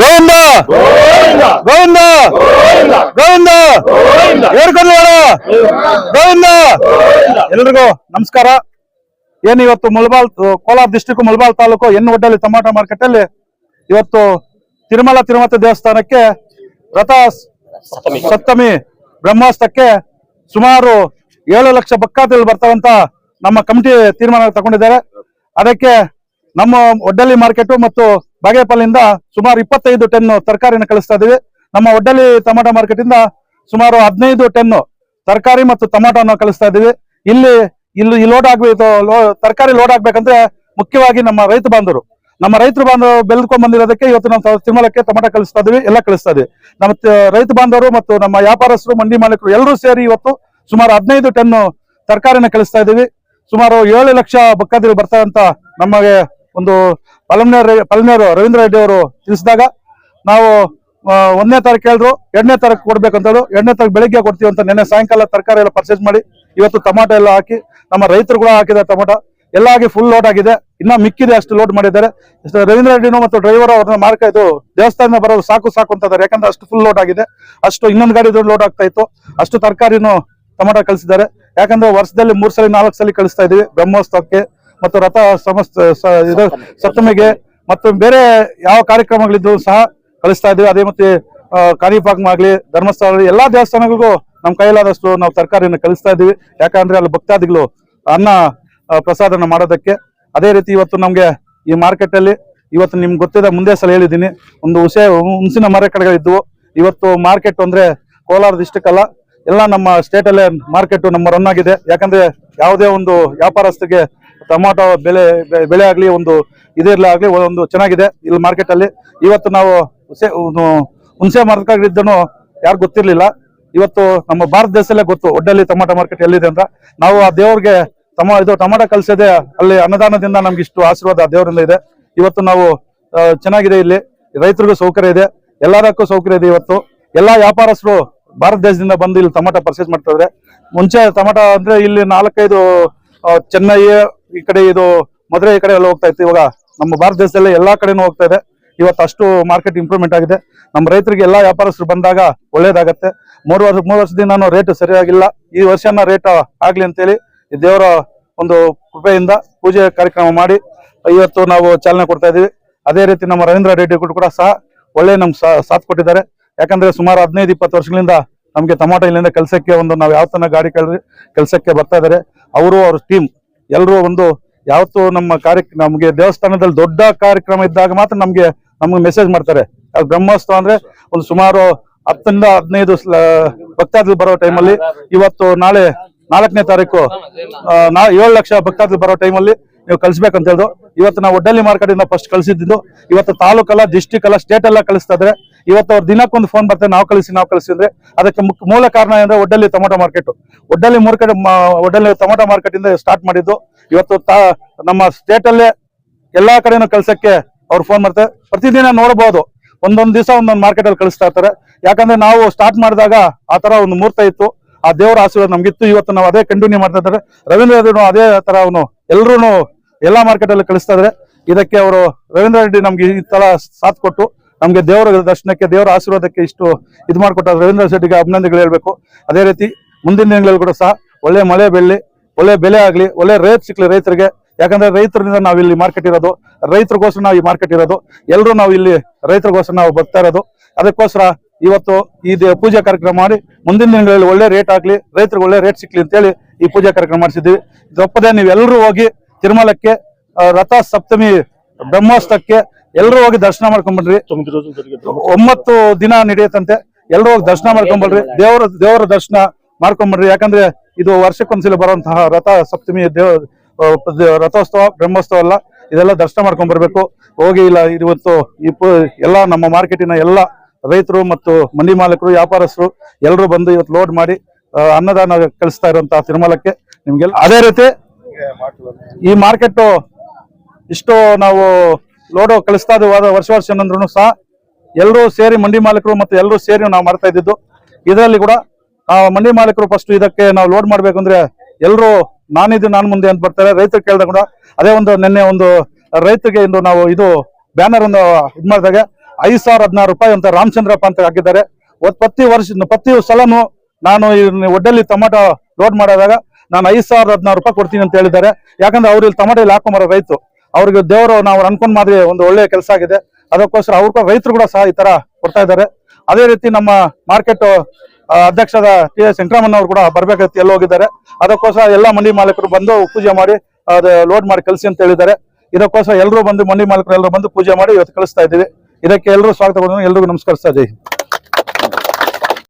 ಗೋವಿಂದ! ಗೋವಿಂದ! ಗೋವಿಂದ! ಏರ್ಕೊಂಡ್ವಾಡ ಗೋವಿಂದ! ಎಲ್ರಿಗೂ ನಮಸ್ಕಾರ. ಏನ್ ಇವತ್ತು Mulbagal Kolar district Mulbagal taluk N Vaddahalli tomato market ಅಲ್ಲಿ ಇವತ್ತು ತಿರುಮಲ ತಿರುಮತಿ ದೇವಸ್ಥಾನಕ್ಕೆ ರಥ ಸಪ್ತಮಿ. ಬ್ರಹ್ಮೋತ್ಸವಕ್ಕೆ ಸುಮಾರು ಏಳು ಲಕ್ಷ ಭಕ್ತಾದಿಗಳು ಬರ್ತಾವಂತ ನಮ್ಮ ಕಮಿಟಿ ತೀರ್ಮಾನ ತಗೊಂಡಿದ್ದಾರೆ. ಅದಕ್ಕೆ ನಮ್ಮ ಒಡ್ಡಲ್ಲಿ ಮಾರ್ಕೆಟ್ ಮತ್ತು ಬಾಗೇಪಲ್ಲಿಂದ ಸುಮಾರು ಇಪ್ಪತ್ತೈದು ಟನ್ ತರಕಾರಿನ ಕಳಿಸ್ತಾ ಇದೀವಿ. ನಮ್ಮ ಒಡ್ಡಲ್ಲಿ ಟೊಮಾಟೊ ಮಾರ್ಕೆಟ್ ಇಂದ ಸುಮಾರು ಹದಿನೈದು ಟನ್ ತರಕಾರಿ ಮತ್ತು ಟೊಮಾಟೊನ ಕಳಿಸ್ತಾ ಇದೀವಿ. ಇಲ್ಲಿ ಇಲ್ಲಿ ಲೋಡ್ ಆಗ್ಬೇಕು ತರಕಾರಿ ಲೋಡ್ ಆಗ್ಬೇಕಂದ್ರೆ ಮುಖ್ಯವಾಗಿ ನಮ್ಮ ರೈತ ಬಾಂಧವರು. ನಮ್ಮ ರೈತರು ಬಾಂಧವರು ಬೆಳೆದುಕೊಂಡ್ ಬಂದಿರೋದಕ್ಕೆ ಇವತ್ತು ನಾವು ತಿಮಲಕ್ಕೆ ಟೊಮಾಟೊ ಕಳಿಸ್ತಾ ಇದೀವಿ, ಎಲ್ಲ ಕಳಿಸ್ತಾ ಇದೀವಿ. ನಮ್ಮ ರೈತ ಬಾಂಧವರು ಮತ್ತು ನಮ್ಮ ವ್ಯಾಪಾರಸ್ಥರು, ಮಂಡಿ ಮಾಲೀಕರು ಎಲ್ಲರೂ ಸೇರಿ ಇವತ್ತು ಸುಮಾರು ಹದಿನೈದು ಟನ್ ತರಕಾರಿನ ಕಳಿಸ್ತಾ ಇದೀವಿ. ಸುಮಾರು ಏಳು ಲಕ್ಷ ಭಕ್ತಾದಿಗಳು ಬರ್ತಾರಂತ ನಮಗೆ ಒಂದು ಪಲಮ್ನೇರ್ ಪಲಮ್ನೇರು ರವೀಂದ್ರ ರೆಡ್ಡಿ ಅವರು ತಿಳಿಸಿದಾಗ ನಾವು ಒಂದನೇ ತಾರೀಕು ಹೇಳಿದ್ರು ಎರಡನೇ ತಾರೀಕು ಕೊಡ್ಬೇಕಂತ ಹೇಳು ಎರಡನೇ ತಾರೀಕು ಬೆಳಿಗ್ಗೆ ಕೊಡ್ತೀವಿ ಅಂತ ನೆನ್ನೆ ಸಾಯಂಕಾಲ ತರಕಾರಿ ಎಲ್ಲ ಪರ್ಚೇಸ್ ಮಾಡಿ, ಇವತ್ತು ಟೊಮಾಟೊ ಎಲ್ಲ ಹಾಕಿ, ನಮ್ಮ ರೈತರು ಕೂಡ ಹಾಕಿದ್ದಾರೆ ಟೊಮಾಟೊ. ಎಲ್ಲ ಆಗಿ ಫುಲ್ ಲೋಡ್ ಆಗಿದೆ, ಇನ್ನ ಮಿಕ್ಕಿದೆ ಅಷ್ಟು ಲೋಡ್ ಮಾಡಿದ್ದಾರೆ. ರವೀಂದ್ರ ರೆಡ್ಡಿನೂ ಮತ್ತು ಡ್ರೈವರ್ ಅವ್ರನ್ನ ಮಾರ್ಕ ಇದು ದೇವಸ್ಥಾನದಿಂದ ಬರೋದು ಸಾಕು ಸಾಕು ಅಂತ ಇದ್ದಾರೆ, ಯಾಕಂದ್ರೆ ಅಷ್ಟು ಫುಲ್ ಲೋಡ್ ಆಗಿದೆ. ಅಷ್ಟು ಇನ್ನೊಂದು ಗಾಡಿ ಲೋಡ್ ಆಗ್ತಾ ಇತ್ತು. ಅಷ್ಟು ತರಕಾರಿನೂ ಟೊಮಾಟೊ ಕಳಿಸಿದ್ದಾರೆ. ಯಾಕಂದ್ರೆ ವರ್ಷದಲ್ಲಿ ಮೂರ್ ಸಲ, ನಾಲ್ಕು ಸಲ ಕಳಿಸ್ತಾ ಇದೀವಿ, ಬ್ರಹ್ಮೋತ್ಸವಕ್ಕೆ. ಮತ್ತು ರಥ ಸಮಸ್ತ ಇದು ಸಪ್ತಮಿಗೆ ಮತ್ತು ಬೇರೆ ಯಾವ ಕಾರ್ಯಕ್ರಮಗಳಿದ್ದು ಸಹ ಕಳಿಸ್ತಾ ಇದ್ದೀವಿ. ಅದೇ ಮತ್ತೆ ಆಗಲಿ, ಧರ್ಮಸ್ಥಳ ಎಲ್ಲ ದೇವಸ್ಥಾನಗಳಿಗೂ ನಮ್ಮ ಕೈಲಾದಷ್ಟು ನಾವು ತರಕಾರಿಯನ್ನು ಕಳಿಸ್ತಾ ಇದ್ದೀವಿ. ಯಾಕಂದ್ರೆ ಅಲ್ಲಿ ಭಕ್ತಾದಿಗಳು ಅನ್ನ ಪ್ರಸಾದನ ಮಾಡೋದಕ್ಕೆ. ಅದೇ ರೀತಿ ಇವತ್ತು ನಮಗೆ ಈ ಮಾರ್ಕೆಟ್ ಅಲ್ಲಿ ಇವತ್ತು ನಿಮ್ಗೆ ಗೊತ್ತಿದೆ, ಮುಂದೆ ಸಲ ಹೇಳಿದ್ದೀನಿ. ಒಂದು ಹುಸೆ ಹುಣಸಿನ ಮರ ಕಡೆಗಳಿದ್ವು ಇವತ್ತು ಮಾರ್ಕೆಟ್ ಅಂದ್ರೆ ಕೋಲಾರ ಡಿಸ್ಟಿಕ್ ಎಲ್ಲ ನಮ್ಮ ಸ್ಟೇಟ್ ಅಲ್ಲೇ ಮಾರ್ಕೆಟ್ ನಮ್ಮ ರನ್ ಆಗಿದೆ. ಯಾಕಂದ್ರೆ ಯಾವುದೇ ಒಂದು ವ್ಯಾಪಾರಸ್ಥರಿಗೆ ಟೊಮಾಟೊ ಬೆಲೆ ಬೆಳೆ ಆಗಲಿ ಒಂದು ಇದಿರಲಿ ಆಗಲಿ ಒಂದು ಚೆನ್ನಾಗಿದೆ ಇಲ್ಲಿ ಮಾರ್ಕೆಟ್ ಅಲ್ಲಿ. ಇವತ್ತು ನಾವು ಹುಸೆ ಹುಣಸೆ ಮಾರ್ಕಾಗಿದ್ದನು ಯಾರು ಗೊತ್ತಿರಲಿಲ್ಲ. ಇವತ್ತು ನಮ್ಮ ಭಾರತ ದೇಶದಲ್ಲೇ ಗೊತ್ತು ಒಡ್ಡಲ್ಲಿ ಟೊಮಾಟೊ ಮಾರ್ಕೆಟ್ ಎಲ್ಲಿದೆ ಅಂತ. ನಾವು ಆ ದೇವ್ರಿಗೆ ತಮ ಇದು ಟೊಮಾಟೊ ಕಲಿಸದೆ ಅಲ್ಲಿ ಅನ್ನದಾನದಿಂದ ನಮ್ಗೆ ಇಷ್ಟು ಆಶೀರ್ವಾದ ಆ ದೇವರಿಂದ ಇದೆ. ಇವತ್ತು ನಾವು ಚೆನ್ನಾಗಿದೆ ಇಲ್ಲಿ. ರೈತರಿಗೂ ಸೌಕರ್ಯ ಇದೆ. ಎಲ್ಲರಕ್ಕೂ ಸೌಕರ್ಯ ಇದೆ ಇವತ್ತು. ಎಲ್ಲಾ ವ್ಯಾಪಾರಸ್ಥರು ಭಾರತ ದೇಶದಿಂದ ಬಂದು ಇಲ್ಲಿ ಟೊಮಾಟೊ ಪರ್ಚೇಸ್ ಮಾಡ್ತಾ ಇದ್ದಾರೆ ಮುಂಚೆ ಟೊಮಾಟೊ ಅಂದ್ರೆ ಇಲ್ಲಿ ನಾಲ್ಕೈದು ಚೆನ್ನೈ ಈ ಕಡೆ ಇದು ಮದುವೆ ಈ ಕಡೆ ಎಲ್ಲ ಹೋಗ್ತಾ ಇತ್ತು. ಇವಾಗ ನಮ್ಮ ಭಾರತ ದೇಶದಲ್ಲೇ ಎಲ್ಲಾ ಕಡೆನೂ ಹೋಗ್ತಾ ಇದೆ. ಇವತ್ತು ಅಷ್ಟು ಮಾರ್ಕೆಟ್ ಇಂಪ್ರೂವ್ಮೆಂಟ್ ಆಗಿದೆ. ನಮ್ಮ ರೈತರಿಗೆ ಎಲ್ಲಾ ವ್ಯಾಪಾರಸ್ಥರು ಬಂದಾಗ ಒಳ್ಳೇದಾಗತ್ತೆ. ಮೂರು ವರ್ಷ, ಮೂರು ವರ್ಷದಿಂದ ನಾನು ರೇಟ್ ಸರಿಯಾಗಿಲ್ಲ. ಈ ವರ್ಷನ ರೇಟ್ ಆಗ್ಲಿ ಅಂತೇಳಿ ದೇವರ ಒಂದು ಕೃಪೆಯಿಂದ ಪೂಜೆ ಕಾರ್ಯಕ್ರಮ ಮಾಡಿ ಇವತ್ತು ನಾವು ಚಾಲನೆ ಕೊಡ್ತಾ ಇದೀವಿ ಅದೇ ರೀತಿ ನಮ್ಮ ರವೀಂದ್ರ ರೆಡ್ಡಿ ಕೂಡ ಸಹ ಒಳ್ಳೆ ನಮ್ಗೆ ಸಾ- ಸಾಥ್ ಕೊಟ್ಟಿದ್ದಾರೆ. ಯಾಕಂದ್ರೆ ಸುಮಾರು ಹದಿನೈದು, ಇಪ್ಪತ್ತು ವರ್ಷಗಳಿಂದ ನಮಗೆ ಟೊಮಾಟೊ ಇಲ್ಲಿಂದ ಕೆಲಸಕ್ಕೆ ಒಂದು ನಾವು ಯಾವ ಗಾಡಿ ಕೇಳಿದ್ರಿ ಕೆಲಸಕ್ಕೆ ಬರ್ತಾ ಇದ್ದಾರೆ. ಅವರು ಅವ್ರ ಟೀಮ್ ಎಲ್ಲರೂ ಒಂದು ಯಾವತ್ತು ನಮ್ಮ ಕಾರ್ಯ ನಮಗೆ ದೇವಸ್ಥಾನದಲ್ಲಿ ದೊಡ್ಡ ಕಾರ್ಯಕ್ರಮ ಇದ್ದಾಗ ಮಾತ್ರ ನಮಗೆ, ನಮ್ಗೆ ಮೆಸೇಜ್ ಮಾಡ್ತಾರೆ. ಅದು ಬ್ರಹ್ಮೋತ್ಸವ ಅಂದ್ರೆ ಒಂದು ಸುಮಾರು ಹತ್ತರಿಂದ ಹದಿನೈದು ಭಕ್ತಾದಿಗಳು ಬರೋ ಟೈಮಲ್ಲಿ ಇವತ್ತು ನಾಳೆ ನಾಲ್ಕನೇ ತಾರೀಕು ಏಳು ಲಕ್ಷ ಭಕ್ತಾದಿಗಳು ಬರೋ ಟೈಮಲ್ಲಿ ನೀವು ಕಳಿಸ್ಬೇಕಂತ ಹೇಳಿದ್ರು ಇವತ್ತು ನಾವು ಒಡ್ಡಲ್ಲಿ ಮಾರ್ಕೆಟ್ ಇಂದ ಫಸ್ಟ್ ಕಳಿಸಿದ್ದು. ಇವತ್ತು ತಾಲೂಕಲ್ಲ ಡಿಸ್ಟಿಕ್ ಅಲ್ಲ ಸ್ಟೇಟ್ ಎಲ್ಲ ಕಳಿಸ್ತಾ ಇದ್ರೆ ಇವತ್ತು ಅವ್ರ ದಿನಕ್ಕೊಂದು ಫೋನ್ ಬರ್ತಾರೆ ನಾವು ಕಳಿಸಿ ನಾವು ಕಳಿಸಿ ಅಂದ್ರೆ ಅದಕ್ಕೆ ಮೂಲ ಕಾರಣ ಏನಂದ್ರೆ Vaddahalli tomato market. Vaddahalli market Vaddahalli tomato market ಇಂದ ಸ್ಟಾರ್ಟ್ ಮಾಡಿದ್ದು. ಇವತ್ತು ನಮ್ಮ ಸ್ಟೇಟ್ ಅಲ್ಲೇ ಎಲ್ಲಾ ಕಡೆನೂ ಕಳ್ಸಕ್ಕೆ ಅವ್ರು ಫೋನ್ ಮಾಡ್ತಾರೆ. ಪ್ರತಿದಿನ ನೋಡಬಹುದು ಒಂದೊಂದು ದಿವಸ ಒಂದೊಂದು ಮಾರ್ಕೆಟ್ ಅಲ್ಲಿ ಕಳಿಸ್ತಾ ಇರ್ತಾರೆ. ಯಾಕಂದ್ರೆ ನಾವು ಸ್ಟಾರ್ಟ್ ಮಾಡಿದಾಗ ಆ ತರ ಒಂದು ಮುಹೂರ್ತ ಇತ್ತು. ಆ ದೇವರ ಆಶೀರ್ವಾದ ನಮ್ಗಿತ್ತು. ಇವತ್ತು ನಾವು ಅದೇ ಕಂಟಿನ್ಯೂ ಮಾಡ್ತಾ ಇದ್ದಾರೆ. ರವೀಂದ್ರ ರೆಡ್ಡಿ ಅದೇ ತರ ಅವನು ಎಲ್ರು ಎಲ್ಲಾ ಮಾರ್ಕೆಟ್ ಅಲ್ಲಿ ಕಳಿಸ್ತಾ ಇದ್ದಾರೆ. ಇದಕ್ಕೆ ಅವರು ರವೀಂದ್ರ ರೆಡ್ಡಿ ನಮ್ಗೆ ಈ ತರ ಸಾಥ್ ಕೊಟ್ಟು ನಮ್ಗೆ ದೇವರ ದರ್ಶನಕ್ಕೆ, ದೇವರ ಆಶೀರ್ವಾದಕ್ಕೆ ಇಷ್ಟು ಇದು ಮಾಡಿಕೊಟ್ಟ ರವೀಂದ್ರ ಶೆಟ್ಟಿಗೆ ಅಭಿನಂದನೆಗಳು ಹೇಳ್ಬೇಕು. ಅದೇ ರೀತಿ ಮುಂದಿನ ದಿನಗಳಲ್ಲಿ ಕೂಡ ಸಹ ಒಳ್ಳೆ ಮಳೆ ಬೆಳ್ಳಿ, ಒಳ್ಳೆ ಬೆಲೆ ಆಗಲಿ, ಒಳ್ಳೆ ರೇಟ್ ಸಿಕ್ಕಲಿ ರೈತರಿಗೆ. ಯಾಕಂದ್ರೆ ರೈತರಿಂದ ನಾವು ಇಲ್ಲಿ ಮಾರ್ಕೆಟ್ ಇರೋದು, ರೈತರಿಗೋಸ್ಕರ ನಾವು ಈ ಮಾರ್ಕೆಟ್ ಇರೋದು ಎಲ್ಲರೂ ನಾವು ಇಲ್ಲಿ ರೈತರಿಗೋಸ್ಕರ ನಾವು ಬರ್ತಾ ಇರೋದು. ಅದಕ್ಕೋಸ್ಕರ ಇವತ್ತು ಈ ಪೂಜಾ ಕಾರ್ಯಕ್ರಮ ಮಾಡಿ ಮುಂದಿನ ದಿನಗಳಲ್ಲಿ ಒಳ್ಳೆ ರೇಟ್ ಆಗಲಿ, ರೈತರಿಗೆ ಒಳ್ಳೆ ರೇಟ್ ಸಿಕ್ಲಿ ಅಂತೇಳಿ ಈ ಪೂಜಾ ಕಾರ್ಯಕ್ರಮ ಮಾಡಿಸಿದ್ವಿ ಇದೊಪ್ಪದೆ ನೀವೆಲ್ಲರೂ ಹೋಗಿ ತಿರುಮಲಕ್ಕೆ ರಥ ಸಪ್ತಮಿ ಬ್ರಹ್ಮೋತ್ಸವಕ್ಕೆ ಎಲ್ಲರೂ ಹೋಗಿ ದರ್ಶನ ಮಾಡ್ಕೊಂಡ್ಬನ್ರಿ ಒಂಬತ್ತು ದಿನ ನಡೆಯುತ್ತಂತೆ. ಎಲ್ಲರೂ ಹೋಗಿ ದರ್ಶನ ಮಾಡ್ಕೊಂಡ್ಬಲ್ರಿ ದೇವರ ದೇವರ ದರ್ಶನ ಮಾಡ್ಕೊಂಡ್ಬನ್ರಿ ಯಾಕಂದ್ರೆ ಇದು ವರ್ಷಕ್ಕೊಂದ್ಸಲ ಬರುವಂತಹ ರಥ ಸಪ್ತಮಿ ದೇವ ರಥೋತ್ಸವ, ಬ್ರಹ್ಮೋತ್ಸವ ಅಲ್ಲ, ಇದೆಲ್ಲ ದರ್ಶನ ಮಾಡ್ಕೊಂಡ್ ಬರ್ಬೇಕು ಹೋಗಿ ಇಲ್ಲ, ಇವತ್ತು ಎಲ್ಲ ನಮ್ಮ ಮಾರ್ಕೆಟಿನ ಎಲ್ಲ ರೈತರು ಮತ್ತು ಮಂಡಿ ಮಾಲೀಕರು, ವ್ಯಾಪಾರಸ್ಥರು ಎಲ್ಲರೂ ಬಂದು ಇವತ್ತು ಲೋಡ್ ಮಾಡಿ ಅನ್ನದಾನ ಕಳಿಸ್ತಾ ಇರುವಂತಹ ತಿರುಮಲಕ್ಕೆ. ನಿಮ್ಗೆಲ್ಲ ಅದೇ ರೀತಿ ಈ ಮಾರ್ಕೆಟ್ ಇಷ್ಟು ನಾವು ಲೋಡು ಕಳಿಸ್ತಾ ಇದ್ದೀವಿ ಹೋದ ವರ್ಷ ವರ್ಷ ಏನಂದ್ರೂ ಸಹ ಎಲ್ಲರೂ ಸೇರಿ ಮಂಡಿ ಮಾಲೀಕರು ಮತ್ತು ಎಲ್ಲರೂ ಸೇರಿ ನಾವು ಮಾಡ್ತಾ ಇದ್ದಿದ್ದು. ಇದರಲ್ಲಿ ಕೂಡ ಮಂಡಿ ಮಾಲೀಕರು ಫಸ್ಟ್ ಇದಕ್ಕೆ ನಾವು ಲೋಡ್ ಮಾಡಬೇಕು ಅಂದ್ರೆ ಎಲ್ಲರೂ ನಾನಿದ್ದು ನಾನು ಮುಂದೆ ಅಂತ ಬರ್ತಾರೆ. ರೈತರು ಕೇಳಿದಾಗ ಕೂಡ ಅದೇ ಒಂದು ನಿನ್ನೆ ಒಂದು ರೈತರಿಗೆ ಇಂದು ನಾವು ಇದು ಬ್ಯಾನರ್ ಒಂದು ಇದು ಮಾಡಿದಾಗ ಐದು ಸಾವಿರ ಹದಿನಾರು ರೂಪಾಯಿ ಅಂತ ರಾಮಚಂದ್ರಪ್ಪ ಅಂತ ಹಾಕಿದ್ದಾರೆ. ಪ್ರತಿ ವರ್ಷ, ಪ್ರತಿ ಸಲನು ನಾನು ಒಡ್ಡಲ್ಲಿ ಟೊಮಾಟೊ ಲೋಡ್ ಮಾಡಿದಾಗ ನಾನು ಐದು ಸಾವಿರದ ಹದಿನಾರು ರೂಪಾಯಿ ಕೊಡ್ತೀನಿ ಅಂತ ಹೇಳಿದ್ದಾರೆ. ಯಾಕಂದ್ರೆ ಅವ್ರು ಇಲ್ಲಿ ಟೊಮಾಟೊ ಇಲ್ಲಿ ಹಾಕೊಂಬರೋ ರೈತ ಅವ್ರಿಗೆ ದೇವರು ನಾವು ಅನ್ಕೊಂಡ್ ಮಾದ್ರಿ ಒಂದು ಒಳ್ಳೆ ಕೆಲಸ ಆಗಿದೆ. ಅದಕ್ಕೋಸ್ಕರ ಅವ್ರು ಕೂಡ ರೈತರು ಕೂಡ ಸಹ ಈ ತರ ಕೊಡ್ತಾ ಇದ್ದಾರೆ. ಅದೇ ರೀತಿ ನಮ್ಮ ಮಾರ್ಕೆಟ್ ಅಧ್ಯಕ್ಷದ ಟಿ ಎಸ್ ವೆಂಕಟರಮಣ ಅವರು ಕೂಡ ಬರ್ಬೇಕಂತ ಎಲ್ಲ ಹೋಗಿದ್ದಾರೆ. ಅದಕ್ಕೋಸ್ಕರ ಎಲ್ಲಾ ಮಂಡಿ ಮಾಲೀಕರು ಬಂದು ಪೂಜೆ ಮಾಡಿ, ಅದು ಲೋಡ್ ಮಾಡಿ ಕಳಿಸಿ ಅಂತ ಹೇಳಿದ್ದಾರೆ. ಇದಕ್ಕೋಸ್ಕರ ಎಲ್ಲರೂ ಬಂದು ಮಂಡಿ ಮಾಲೀಕರು ಎಲ್ಲರೂ ಬಂದು ಪೂಜೆ ಮಾಡಿ ಇವತ್ತು ಕಳಿಸ್ತಾ ಇದ್ದೀವಿ. ಇದಕ್ಕೆ ಎಲ್ಲರೂ ಸ್ವಾಗತ ಎಲ್ರಿಗೂ ನಮಸ್ಕರಿಸ್ತಾ ಇದ್ದೀವಿ.